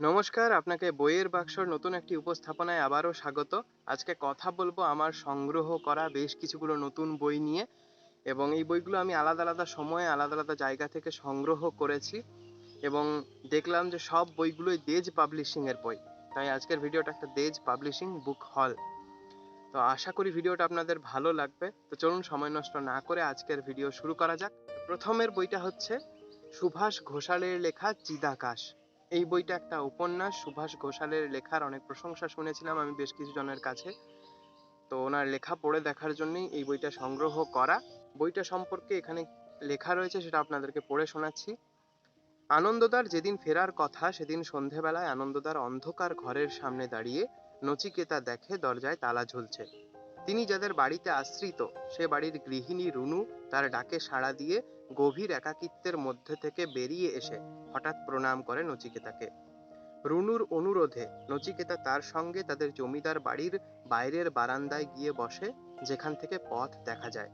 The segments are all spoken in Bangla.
নমস্কার, আপনাকে বইয়ের বাক্সর নতুন একটি উপস্থাপনায় আবারও স্বাগত। আজকে কথা বলব আমার সংগ্রহ করা বেশ কিছুগুলো নতুন বই নিয়ে এবং এই বইগুলো আমি আলাদা আলাদা সময়ে, আলাদা আলাদা জায়গা থেকে সংগ্রহ করেছি এবং দেখলাম যে সব বইগুলোই দেজ পাবলিশিং এর বই। তাই আজকের ভিডিওটা একটা দেজ পাবলিশিং বুক হল। তো আশা করি ভিডিওটা আপনাদের ভালো লাগবে। তো চলুন সময় নষ্ট না করে আজকের ভিডিও শুরু করা যাক। প্রথমের বইটা হচ্ছে সুভাষ ঘোষালের লেখা চিদাকাশ। এই বইটা একটা উপন্যাস। সুভাষ ঘোষালের লেখার অনেক প্রশংসা শুনেছিলাম আমি বেশ কিছু জনের কাছে। তো ওনার লেখা পড়ে দেখার জন্যই এই বইটা সংগ্রহ করা। বইটা সম্পর্কে এখানে লেখা রয়েছে সেটা আপনাদেরকে পড়ে শোনাচ্ছি। আনন্দদার যেদিন ফেরার কথা, সেদিন সন্ধেবেলায় আনন্দদার অন্ধকার ঘরের সামনে দাঁড়িয়ে নচিকেতা দেখে দরজায় তালা ঝুলছে। তিনি যাদের বাড়িতে আশ্রিত, সে বাড়ির গৃহিণী রুনু তার ডাকে সাড়া দিয়ে গভীর একাকিত্বের মধ্যে থেকে বেরিয়ে এসে হঠাৎ প্রণাম করে নচিকেতাকে। রুনুর অনুরোধে নচিকেতা তার সঙ্গে তাদের জমিদার বাড়ির বাইরের বারান্দায় গিয়ে বসে, যেখান থেকে পথ দেখা যায়।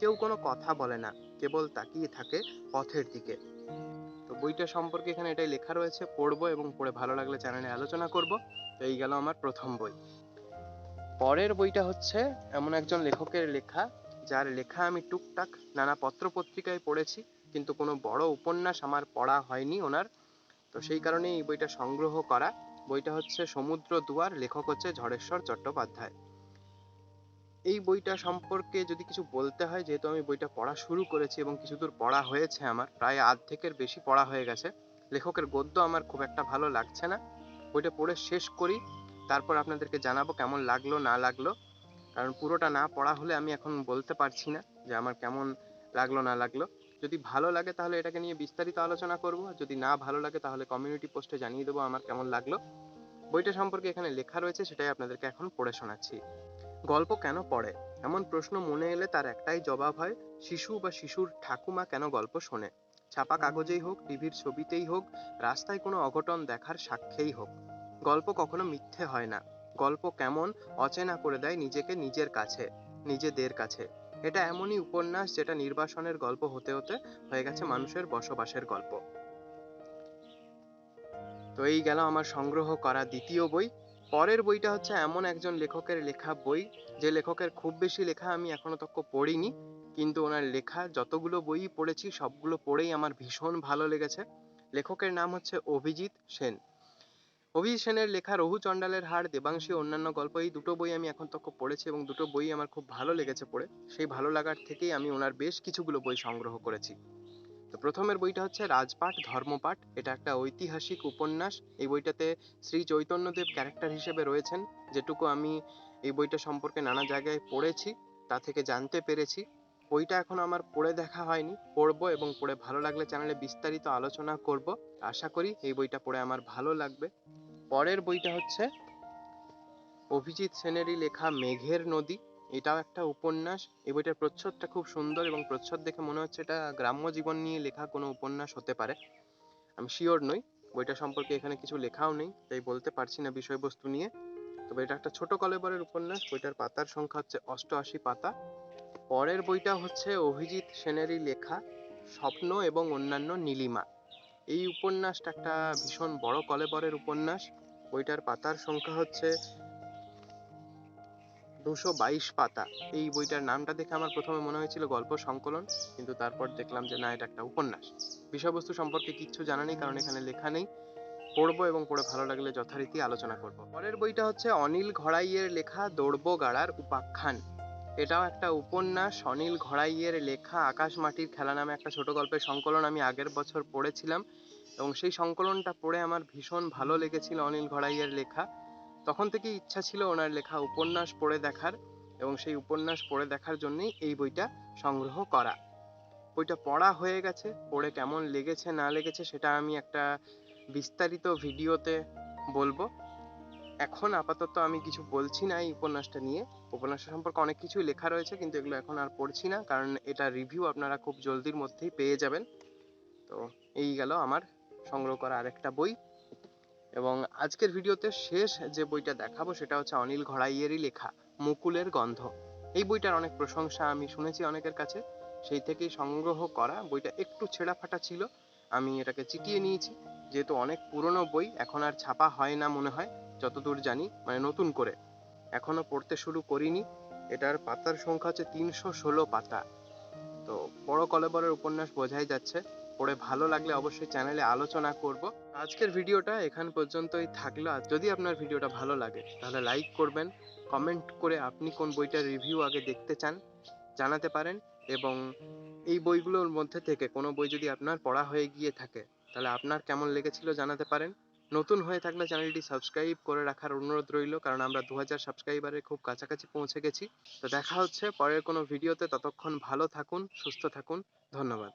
কেউ কোনো কথা বলে না, কেবল তাকিয়ে থাকে পথের দিকে। তো বইটা সম্পর্কে এখানে এটাই লেখা রয়েছে, পড়ব এবং পড়ে ভালো লাগলে চ্যানেলে আলোচনা করব। তো এই গেল আমার প্রথম বই। পরের বইটা হচ্ছে এমন একজন লেখকের লেখা, যার লেখা আমি টুকটাক নানা পত্র পত্রিকায় পড়েছি, কিন্তু কোনো বড় উপন্যাস আমার পড়া হয়নি ওনার। তো সেই কারণে এই বইটা সংগ্রহ করা। বইটা হচ্ছে সমুদ্র দুয়ার, লেখক হচ্ছে ঝড়েশ্বর চট্টোপাধ্যায়। এই বইটা সম্পর্কে যদি কিছু বলতে হয়, যেহেতু আমি বইটা পড়া শুরু করেছি এবং কিছু দূর পড়া হয়েছে আমার, প্রায় আর্ধেকের বেশি পড়া হয়ে গেছে। লেখকের গদ্য আমার খুব একটা ভালো লাগছে না। বইটা পড়ে শেষ করি। তারপর আপনাদেরকে জানাব কেমন লাগল, না লাগল। কারণ পুরোটা না পড়া হলে আমি এখন বলতে পারছি না যে আমার কেমন লাগল, না লাগল। যদি ভালো লাগে তাহলে এটাকে নিয়ে বিস্তারিত আলোচনা করব। যদি না ভালো লাগে তাহলে কমিউনিটি পোস্টে জানিয়ে দেবো আমার কেমন লাগল। বইটা সম্পর্কে এখানে লেখা রয়েছে, সেটাই আপনাদেরকে এখন পড়ে শোনাচ্ছি। গল্প কেন পড়ে? এমন প্রশ্ন মনে এলে তার একটাই জবাব হয়, শিশু বা শিশুর ঠাকুমা কেন গল্প শোনে? ছাপা কাগজেই হোক, টিভির ছবিতেই হোক, রাস্তায় কোনো অঘটন দেখার সাক্ষ্যেই হোক। গল্প কখনো মিথ্যে হয় না। গল্প কেমন অচেনা করে দেয় নিজেকে নিজের কাছে, নিজেদের কাছে। এটা এমনই উপন্যাস যেটা নির্বাসনের গল্প হতে হতে হয়ে গেছে মানুষের বসবাসের গল্প। তো এই গেল আমার সংগ্রহ করা দ্বিতীয় বই। পরের বইটা হচ্ছে এমন একজন লেখকের লেখা বই, যে লেখকের খুব বেশি লেখা আমি এখনও তক পড়িনি, কিন্তু ওনার লেখা যতগুলো বই পড়েছি সবগুলো পড়েই আমার ভীষণ ভালো লেগেছে। লেখকের নাম হচ্ছে অভিজিৎ সেন। অভিজিৎ সেনের লেখা রঘু চণ্ডালের হাড় দেবাংশী অন্যান্য গল্প, এই দুটো বই আমি এখন তক পড়েছি এবং দুটো বই আমার খুব ভালো লেগেছে পড়ে। সেই ভালো লাগার থেকেই আমি ওনার বেশ কিছুগুলো বই সংগ্রহ করেছি। তো প্রথমের বইটা হচ্ছে রাজপাট ধর্মপাঠ এটা একটা ঐতিহাসিক উপন্যাস। এই বইটাতে শ্রী চৈতন্যদেব ক্যারেক্টার হিসেবে রয়েছেন, যেটুকু আমি এই বইটা সম্পর্কে নানা জায়গায় পড়েছি, তা থেকে জানতে পেরেছি। বইটা এখন আমার পড়ে দেখা হয়নি, পড়ব এবং পড়ে ভালো লাগলে চ্যানেলে বিস্তারিত আলোচনা করব। আশা করি এই বইটা পড়ে আমার ভালো লাগবে। পরের বইটা হচ্ছে অভিজিৎ সেনেরই লেখা মেঘের নদী। এটাও একটা উপন্যাস। এই বইটার প্রচ্ছদটা খুব সুন্দর এবং প্রচ্ছদ দেখে মনে হচ্ছে এটা গ্রাম্য জীবন নিয়ে লেখা কোনো উপন্যাস হতে পারে। আমি শিওর নই। বইটা সম্পর্কে এখানে কিছু লেখাও নেই, তাই বলতে পারছি না বিষয়বস্তু নিয়ে। তবে এটা একটা ছোট কলেবরের উপন্যাস। বইটার পাতার সংখ্যা হচ্ছে অষ্টআশি পাতা। পরের বইটা হচ্ছে অভিজিৎ সেনেরই লেখা স্বপ্ন এবং অন্যান্য নীলিমা। এই উপন্যাসটা একটা ভীষণ বড় কলেবরের উপন্যাস। বইটার পাতার সংখ্যা হচ্ছে দুশো বাইশ পাতা। এই বইটার নামটা দেখে আমার প্রথমে মনে হয়েছিল গল্প সংকলন, কিন্তু তারপর দেখলাম যে না, এটা একটা উপন্যাস। বিষয়বস্তু সম্পর্কে কিচ্ছু জানা নেই, কারণ এখানে লেখা নেই। পড়ব এবং পড়ে ভালো লাগলে যথারীতি আলোচনা করব। পরের বইটা হচ্ছে অনিল ঘড়াইয়ের লেখা দৌড়বো গাড়ার উপাখ্যান। এটাও একটা উপন্যাস, অনিল ঘড়াইয়ের লেখা আকাশ মাটির খেলা নামে একটা ছোট গল্পের সংকলন আমি আগের বছর পড়েছিলাম। এবং সেই সংকলনটা পড়ে আমার ভীষণ ভালো লেগেছিল অনিল ঘড়াইয়ের লেখা। তখন থেকেই ইচ্ছা ছিল ওনার লেখা উপন্যাস পড়ে দেখার এবং সেই উপন্যাস পড়ে দেখার জন্যই এই বইটা সংগ্রহ করা। বইটা পড়া হয়ে গেছে, পড়ে কেমন লেগেছে, না লেগেছে সেটা আমি একটা বিস্তারিত ভিডিওতে বলব। এখন আপাতত আমি কিছু বলছি না এই উপন্যাসটা নিয়ে। উপন্যাসটা সম্পর্কে অনেক কিছুই লেখা রয়েছে, কিন্তু এগুলো এখন আর পড়ছি না, কারণ এটা রিভিউ আপনারা খুব জলদির মধ্যেই পেয়ে যাবেন। তো এই গেল আমার সংগ্রহ করা আরেকটা বই। এবং আজকের ভিডিওতে শেষ যে বইটা দেখাবো সেটা হচ্ছে অনিল ঘড়াইয়েরই লেখা, মুকুলের গন্ধ। এই বইটার অনেক প্রশংসা আমি শুনেছি অনেকের কাছে। সেই থেকেই সংগ্রহ করা বইটা একটু ছেঁড়া ফাটা ছিল। আমি এটাকে চিটিয়ে নিয়েছি। যেহেতু অনেক পুরনো বই, এখন আর ছাপা হয় না মনে হয়, যতদূর জানি মানে নতুন করে। এখনও পড়তে শুরু করিনি। এটার পাতার সংখ্যা হচ্ছে তিনশো ষোলো পাতা। তো বড় কলেবরের উপন্যাস বোঝাই যাচ্ছে। পড়ে ভালো লাগলে অবশ্যই চ্যানেলে আলোচনা করব। আজকের ভিডিওটা এখান পর্যন্তই থাকল। আর যদি আপনার ভিডিওটা ভালো লাগে, তাহলে লাইক করবেন। কমেন্ট করে আপনি কোন বইটার রিভিউ আগে দেখতে চান, জানাতে পারেন। এবং এই বইগুলোর মধ্যে থেকে কোনো বই যদি আপনার পড়া হয়ে গিয়ে থাকে, তাহলে আপনার কেমন লেগেছিল জানাতে পারেন। নতুন হয়ে থাকলে চ্যানেলটি সাবস্ক্রাইব করে রাখার অনুরোধ রইল, কারণ আমরা দু হাজার সাবস্ক্রাইবারের খুব কাছাকাছি পৌঁছে গেছি। তো দেখা হচ্ছে পরের কোনো ভিডিওতে। ততক্ষণ ভালো থাকুন, সুস্থ থাকুন। ধন্যবাদ।